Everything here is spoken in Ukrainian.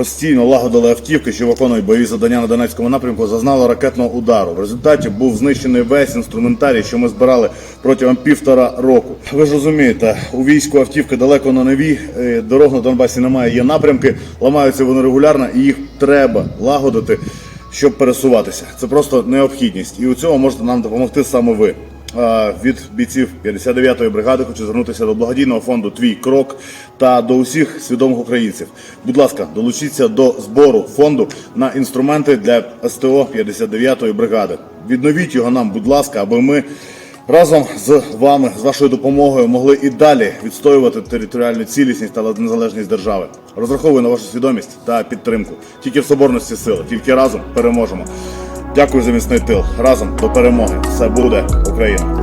постійно лагодили автівки, що виконують бойові завдання на Донецькому напрямку, зазнали ракетного удару. В результаті був знищений весь інструментарій, що ми збирали протягом півтора року. Ви ж розумієте, у війську автівки далеко на нові, е, дорог на Донбасі немає, є напрямки, ламаються вони регулярно, і їх треба лагодити, щоб пересуватися. Це просто необхідність, і у цьому можете нам допомогти саме ви. Від бійців 59-ї бригади хочу звернутися до благодійного фонду Твій крок та до усіх свідомих українців. Будь ласка, долучіться до збору фонду на інструменти для СТО 59-ї бригади. Відновіть його нам, будь ласка, аби ми разом з вами, з вашою допомогою, могли і далі відстоювати територіальну цілісність та незалежність держави. Розраховую на вашу свідомість та підтримку. Тільки в соборності сили, тільки разом переможемо. Дякую за міцний тил. Разом до перемоги. Все буде Україна.